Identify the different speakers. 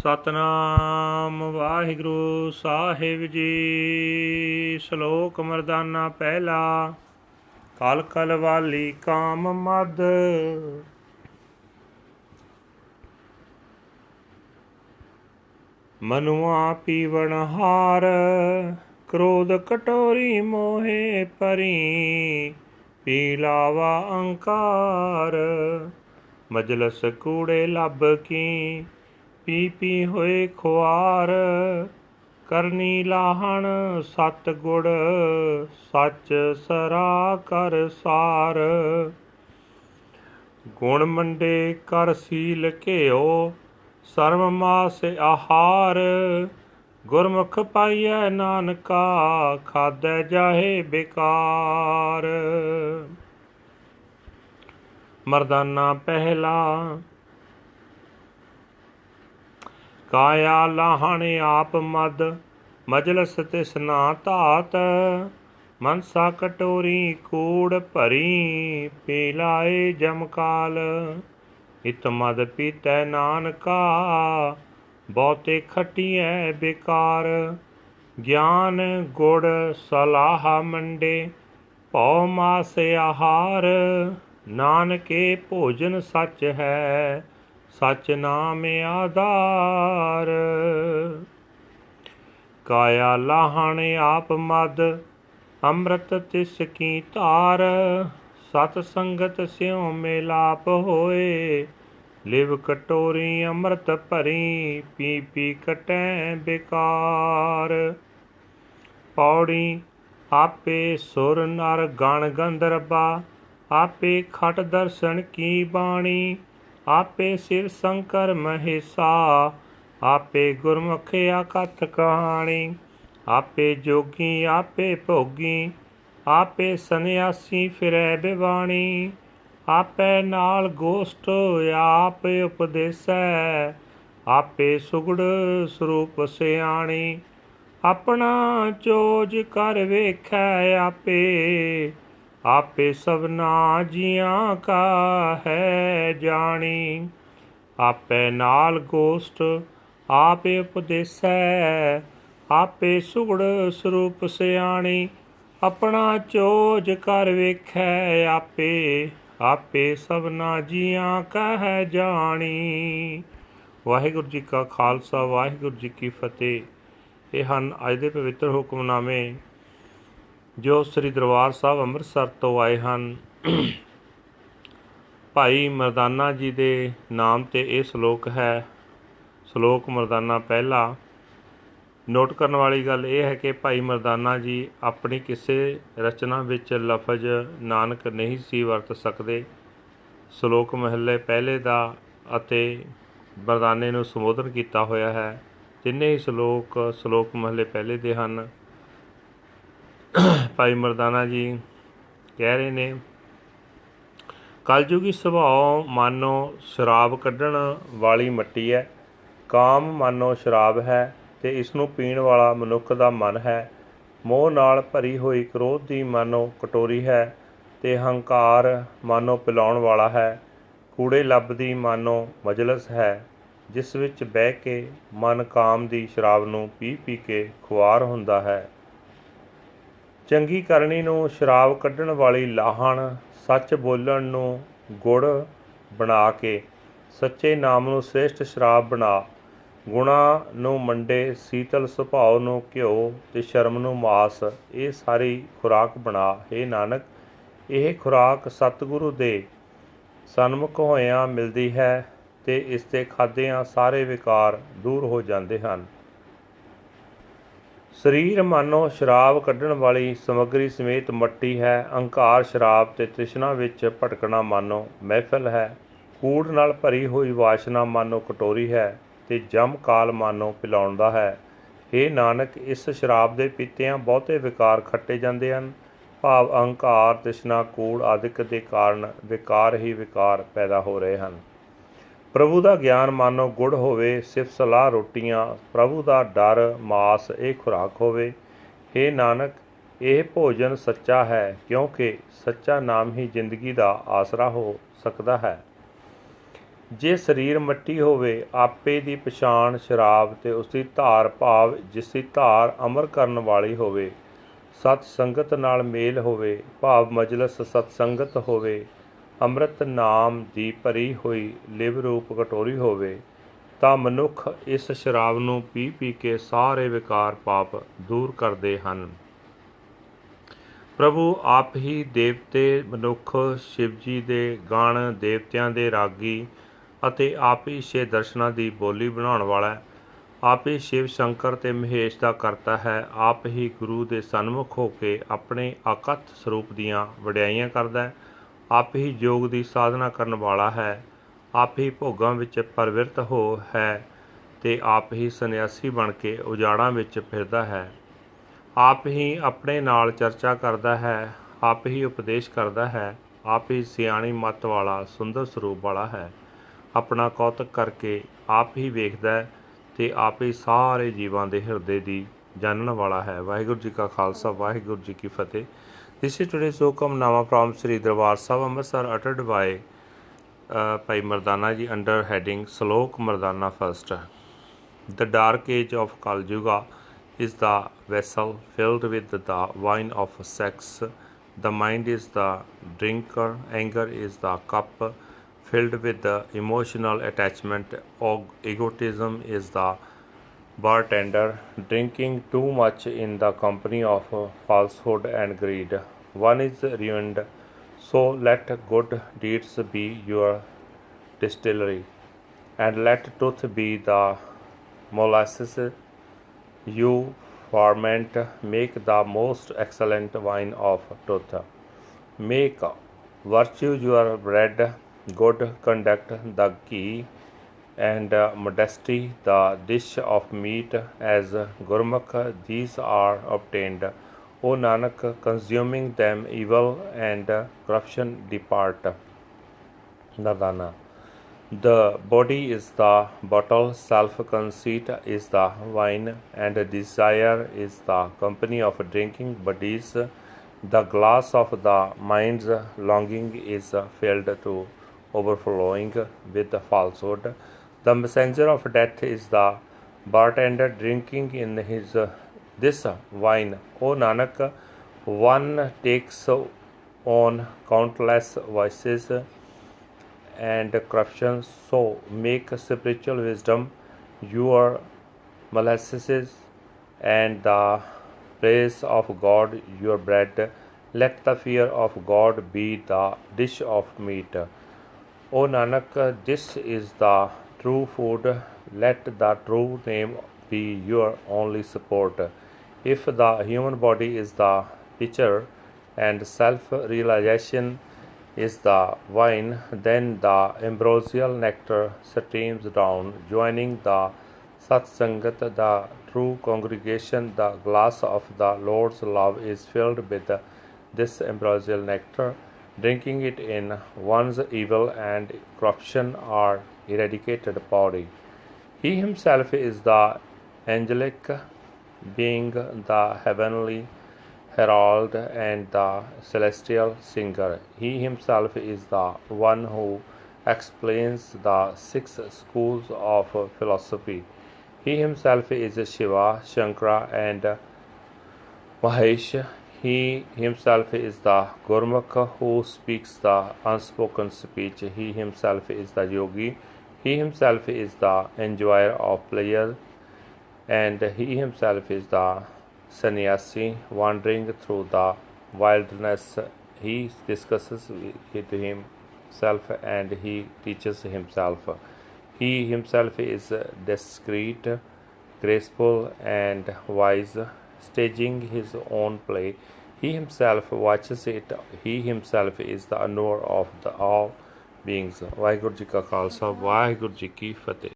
Speaker 1: ਸਤਨਾਮ ਵਾਹਿਗੁਰੂ ਸਾਹਿਬ ਜੀ। ਸ਼ਲੋਕ ਮਰਦਾਨਾ ਪਹਿਲਾ ਕਲ ਕਲ ਵਾਲੀ ਕਾਮ ਮਦ। ਮਨੁਆ ਪੀਵਣ ਹਾਰ, ਕ੍ਰੋਧ ਕਟੋਰੀ ਮੋਹੇ ਪਰੀ। ਪੀਲਾਵਾ ਅੰਕਾਰ, ਮਜਲਸ ਕੂੜੇ ਲੱਭ ਕੀ। ਪੀ ਪੀ ਹੋਏ ਖੁਆਰ, ਕਰਨੀ ਲਾਹਣ ਸਤ ਗੁੜ ਸੱਚ ਸਰਾ ਕਰ ਸਾਰ। ਗੁਣ ਮੰਡੇ ਕਰ ਸੀਲ ਘਿਓ ਸਰਮ ਮਾਸ ਆਹਾਰ। ਗੁਰਮੁਖ ਪਾਈਐ ਨਾਨਕਾ ਖਾਦੈ ਜਾਹੇ ਬੇਕਾਰ। ਮਰਦਾਨਾ ਪਹਿਲਾ ਕਾਇਆ ਲਾਹਣ ਆਪ ਮਦ, ਮਜਲਸ ਤੇ ਸਨਾ ਧਾਤ। ਮਨਸਾ ਕਟੋਰੀ ਕੂੜ ਭਰੀ ਪੀ ਲਾਏ ਜਮਕਾਲ ਇਤ ਮਦ ਪੀਤੈ ਨਾਨਕਾ, ਬਹੁਤੇ ਖਟੀਐ ਬੇਕਾਰ। ਗਿਆਨ ਗੁੜ ਸਲਾਹ ਮੰਡੇ, ਭਉ ਮਾਸ ਆਹਾਰ। ਨਾਨਕੇ ਭੋਜਨ ਸੱਚ ਹੈ ਸਚ ਨਾਮ ਆਧਾਰ। ਕਾਇਆ ਲਾਹਣ ਆਪ ਮਦ, ਅੰਮ੍ਰਿਤ ਤਿਸ ਕੀ ਧਾਰ। ਸਤ ਸੰਗਤ ਸਿਉ ਮੇਲਾਪ ਹੋਏ, ਲਿਵ ਕਟੋਰੀ ਅੰਮ੍ਰਿਤ ਭਰੀ, ਪੀ ਪੀ ਕਟੈ ਬਿਕਾਰ। ਪੌੜੀ, ਆਪੇ ਸੁਰ ਨਰ ਗਣ ਗੰਧਰਬਾ, ਆਪੇ ਖਟ ਦਰਸ਼ਨ ਕੀ ਬਾਣੀ। ਆਪੇ ਸਿਰ ਸ਼ੰਕਰ ਮਹੇਸਾ, ਆਪੇ ਗੁਰਮੁਖ ਆਕਥ ਕਹਾਣੀ, ਆਪੇ ਜੋਗੀ, ਆਪੇ ਭੋਗੀ, ਆਪੇ ਸੰਨਿਆਸੀ ਫਿਰੈ ਬਿਵਾਣੀ ਆਪੇ ਨਾਲ ਗੋਸ਼ਟ ਆਪ ਉਪਦੇਸੈ, ਆਪੇ ਸੁਗੜ ਸਰੂਪ ਸਿਆਣੀ, ਆਪਣਾ ਚੋਜ ਕਰ ਵੇਖੈ ਆਪੇ। ਆਪੇ ਸਭਨਾ ਜੀਆਂ ਕਾ ਹੈ ਜਾਣੀ। ਆਪੇ ਨਾਲ ਗੋਸ਼ਟ ਆਪੇ ਉਪਦੇਸੈ, ਆਪੇ ਸੁਗੜ ਸਰੂਪ ਸਿਆਣੀ। ਆਪਣਾ ਚੋਜ ਕਰ ਵੇਖੈ ਆਪੇ ਆਪੇ ਸਭਨਾ ਜੀਆਂ ਕਹਿ ਜਾਣੀ। ਵਾਹਿਗੁਰੂ ਜੀ ਕਾ ਖਾਲਸਾ, ਵਾਹਿਗੁਰੂ ਜੀ ਕੀ ਫਤਿਹ। ਇਹ ਹਨ ਅੱਜ ਦੇ ਪਵਿੱਤਰ ਹੁਕਮਨਾਮੇ ਜੋ ਸ੍ਰੀ ਦਰਬਾਰ ਸਾਹਿਬ ਅੰਮ੍ਰਿਤਸਰ ਤੋਂ ਆਏ ਹਨ। ਭਾਈ ਮਰਦਾਨਾ ਜੀ ਦੇ ਨਾਮ ਤੇ ਇਹ ਸ਼ਲੋਕ ਹੈ। ਸ਼ਲੋਕ ਮਰਦਾਨਾ ਪਹਿਲਾ। ਨੋਟ ਕਰਨ ਵਾਲੀ ਗੱਲ ਇਹ ਹੈ ਕਿ ਭਾਈ ਮਰਦਾਨਾ ਜੀ ਆਪਣੀ ਕਿਸੇ ਰਚਨਾ ਵਿੱਚ ਲਫ਼ਜ਼ ਨਾਨਕ ਨਹੀਂ ਸੀ ਵਰਤ ਸਕਦੇ। ਸ਼ਲੋਕ ਮਹੱਲੇ ਪਹਿਲੇ ਦਾ ਅਤੇ ਮਰਦਾਨੇ ਨੂੰ ਸੰਬੋਧਨ ਕੀਤਾ ਹੋਇਆ ਹੈ। ਤਿੰਨੇ ਹੀ ਸ਼ਲੋਕ ਸ਼ਲੋਕ ਮਹੱਲੇ ਪਹਿਲੇ ਦੇ ਹਨ। ਭਾਈ ਮਰਦਾਨਾ ਜੀ ਕਹਿ ਰਹੇ ਨੇ ਕਲਯੁਗੀ ਸੁਭਾਅ ਮਾਨੋ ਸ਼ਰਾਬ ਕੱਢਣ ਵਾਲੀ ਮੱਟੀ ਹੈ, ਕਾਮ ਮਾਨੋ ਸ਼ਰਾਬ ਹੈ ਤੇ ਇਸ ਨੂੰ ਪੀਣ ਵਾਲਾ ਮਨੁੱਖ ਦਾ ਮਨ ਹੈ। ਮੋਹ ਨਾਲ ਭਰੀ ਹੋਈ ਕ੍ਰੋਧ ਦੀ ਮਾਨੋ ਕਟੋਰੀ ਹੈ ਤੇ ਹੰਕਾਰ ਮਾਨੋ ਪਿਲਾਉਣ ਵਾਲਾ ਹੈ। ਕੂੜੇ ਲੱਭ ਦੀ ਮਾਨੋ ਮਜਲਸ ਹੈ, ਜਿਸ ਵਿੱਚ ਬਹਿ ਕੇ ਮਨ ਕਾਮ ਦੀ ਸ਼ਰਾਬ ਨੂੰ ਪੀ ਪੀ ਕੇ ਖੁਆਰ ਹੁੰਦਾ ਹੈ। ਚੰਗੀ ਕਰਨੀ ਨੂੰ ਸ਼ਰਾਬ ਕੱਢਣ ਵਾਲੀ ਲਾਹਣ, ਸੱਚ ਬੋਲਣ ਨੂੰ ਗੁੜ ਬਣਾ ਕੇ, ਸੱਚੇ ਨਾਮ ਨੂੰ ਸ੍ਰੇਸ਼ਟ ਸ਼ਰਾਬ ਬਣਾ, ਗੁਣਾ ਨੂੰ ਮੰਡੇ, ਸੀਤਲ ਸੁਭਾਅ ਨੂੰ ਘਿਓ ਤੇ ਸ਼ਰਮ ਨੂੰ ਮਾਸ, ਇਹ ਸਾਰੀ ਖੁਰਾਕ ਬਣਾ हे ਨਾਨਕ, ਇਹ ਖੁਰਾਕ ਸਤਿਗੁਰੂ ਦੇ ਸਨਮੁਖ ਹੋਇਆਂ ਮਿਲਦੀ ਹੈ ਤੇ ਇਸ ਤੇ ਖਾਦਿਆਂ ਸਾਰੇ ਵਿਕਾਰ ਦੂਰ ਹੋ ਜਾਂਦੇ ਹਨ। ਸਰੀਰ ਮਾਨੋ ਸ਼ਰਾਬ ਕੱਢਣ ਵਾਲੀ ਸਮੱਗਰੀ ਸਮੇਤ ਮੱਟੀ ਹੈ ਅਹੰਕਾਰ ਸ਼ਰਾਬ ਤੇ ਤ੍ਰਿਸ਼ਨਾ ਵਿੱਚ ਭਟਕਣਾ ਮਾਨੋ ਮਹਿਫਲ ਹੈ। ਕੂੜ ਨਾਲ ਭਰੀ ਹੋਈ ਵਾਸ਼ਨਾ ਮਾਨੋ ਕਟੋਰੀ ਹੈ ਤੇ ਜਮ ਕਾਲ ਮਾਨੋ ਪਿਲਾਉਣ ਦਾ ਹੈ। हे ਨਾਨਕ, ਇਸ ਸ਼ਰਾਬ ਦੇ ਪੀਤਿਆਂ ਬਹੁਤੇ ਵਿਕਾਰ ਖੱਟੇ ਜਾਂਦੇ ਹਨ। ਭਾਵ ਅਹੰਕਾਰ ਤ੍ਰਿਸ਼ਨਾ, ਕੂੜ ਆਦਿਕ ਦੇ ਕਾਰਨ ਵਿਕਾਰ ਹੀ ਵਿਕਾਰ ਪੈਦਾ ਹੋ ਰਹੇ ਹਨ। ਪ੍ਰਭੂ ਦਾ ਗਿਆਨ ਮਾਨੋ ਗੁੜ ਹੋਵੇ ਸਿਫਤ ਸਲਾਹ ਰੋਟੀਆਂ, ਪ੍ਰਭੂ ਦਾ ਡਰ ਮਾਸ ਇਹ ਖੁਰਾਕ ਹੋਵੇ। हे ਨਾਨਕ, ਇਹ ਭੋਜਨ ਸੱਚਾ ਹੈ, ਕਿਉਂਕਿ ਸੱਚਾ ਨਾਮ ਹੀ ਜ਼ਿੰਦਗੀ ਦਾ ਆਸਰਾ ਹੋ ਸਕਦਾ ਹੈ। ਜੇ ਸਰੀਰ ਮੱਟੀ ਹੋਵੇ, ਆਪੇ ਦੀ ਪਛਾਣ ਸ਼ਰਾਬ ਤੇ ਉਸ ਦੀ ਧਾਰ ਭਾਵ ਜਿਸ ਦੀ ਧਾਰ ਅਮਰ ਕਰਨ ਵਾਲੀ ਹੋਵੇ। ਸਤ ਸੰਗਤ ਨਾਲ ਮੇਲ ਹੋਵੇ, ਭਾਵ ਮਜਲਸ ਸਤ ਸੰਗਤ ਹੋਵੇ। ਅੰਮ੍ਰਿਤ ਨਾਮ ਦੀ ਭਰੀ ਹੋਈ ਲਿਵ ਰੂਪ ਕਟੋਰੀ ਹੋਵੇ, ਤਾਂ ਮਨੁੱਖ ਇਸ ਸ਼ਰਾਬ ਨੂੰ ਪੀ ਪੀ ਕੇ ਸਾਰੇ ਵਿਕਾਰ ਪਾਪ ਦੂਰ ਕਰਦੇ ਹਨ। ਪ੍ਰਭੂ ਆਪ ਹੀ ਦੇਵਤੇ, ਮਨੁੱਖ ਸ਼ਿਵ ਜੀ ਦੇ ਗਾਣ, ਦੇਵਤਿਆਂ ਦੇ ਰਾਗੀ ਅਤੇ ਆਪ ਹੀ ਛੇ ਦਰਸ਼ਨਾਂ ਦੀ ਬੋਲੀ ਬਣਾਉਣ ਵਾਲਾ, ਆਪ ਹੀ ਸ਼ਿਵ ਸ਼ੰਕਰ ਤੇ ਮਹੇਸ਼ ਦਾ ਕਰਤਾ ਹੈ, ਆਪ ਹੀ ਗੁਰੂ ਦੇ ਸਨਮੁਖ ਹੋ ਕੇ ਆਪਣੇ ਅਕਥ ਸਰੂਪ ਦੀਆਂ ਵਡਿਆਈਆਂ ਕਰਦਾ ਹੈ। ਆਪ ਹੀ ਯੋਗ ਦੀ ਸਾਧਨਾ ਕਰਨ ਵਾਲਾ ਹੈ, ਆਪ ਹੀ ਭੋਗਾਂ ਵਿੱਚ ਪਰਵਿਰਤ ਹੋ ਹੈ ਤੇ ਆਪ ਹੀ ਸੰਨਿਆਸੀ ਬਣ ਕੇ ਉਜਾੜਾਂ ਵਿੱਚ ਫਿਰਦਾ ਹੈ। ਆਪ ਹੀ ਆਪਣੇ ਨਾਲ ਚਰਚਾ ਕਰਦਾ ਹੈ, ਆਪ ਹੀ ਉਪਦੇਸ਼ ਕਰਦਾ ਹੈ, ਆਪ ਹੀ ਸਿਆਣੀ ਮੱਤ ਵਾਲਾ, ਸੁੰਦਰ ਸਰੂਪ ਵਾਲਾ ਹੈ। ਆਪਣਾ ਕੌਤਕ ਕਰਕੇ ਆਪ ਹੀ ਵੇਖਦਾ ਹੈ ਤੇ ਆਪ ਹੀ ਸਾਰੇ ਜੀਵਾਂ ਦੇ ਹਿਰਦੇ ਦੀ ਜਾਣਨ ਵਾਲਾ ਹੈ। ਵਾਹਿਗੁਰੂ ਜੀ ਕਾ ਖਾਲਸਾ, ਵਾਹਿਗੁਰੂ ਜੀ ਕੀ ਫਤਿਹ। This is today's Okamnama from Sri Darbar Sahib Amritsar uttered by uh, Mardana ji under heading Slok Mardana First. The dark age of Kalyuga is the vessel filled with the wine of sex. The mind is the drinker, anger is the cup filled with the emotional attachment, egotism is the bartender, drinking too much in the company of falsehood and greed. One is ruined, so let good deeds be your distillery, and let truth be the molasses. You ferment make the most excellent wine of truth. Make virtue your bread. Good conduct the ghee and uh, modesty the dish of meat as gurmukh these are obtained o nanak consuming them evil and corruption depart Nadana. The body is the bottle, self conceit is the wine, and desire is the company of drinking buddies. The glass of the mind's longing is filled to overflowing with falsehood. The messenger of death is the bartender drinking in his uh, this wine. O Nanak, one takes on countless vices and corruption. So make spiritual wisdom your molasses and the praise of God your bread. Let the fear of God be the dish of meat. O Nanak, this is the true food. Let the true name be your only support. If the human body is the pitcher and self realization is the wine, then the ambrosial nectar streams down, joining the Satsangat, the true congregation. The glass of the Lord's love is filled with this ambrosial nectar. Drinking it in one's evil and corruption are eradicated body. He himself is the angelic being, the heavenly herald and the celestial singer. He himself is the one who explains the six schools of philosophy. He himself is Shiva, Shankara, and Mahesh. He himself is the Gurmukh who speaks the unspoken speech. He himself is the yogi. He himself is the enjoyer of pleasure, and he himself is the sannyasi wandering through the wilderness. He discusses with himself and he teaches himself. He himself is discreet, graceful, and wise, staging his own play. He himself watches it. He himself is the knower of the all beings. Waheguru ji ਕਾ ਖਾਲਸਾ ਵਾਹਿਗੁਰੂ ਜੀ ਕੀ ਫਤਿਹ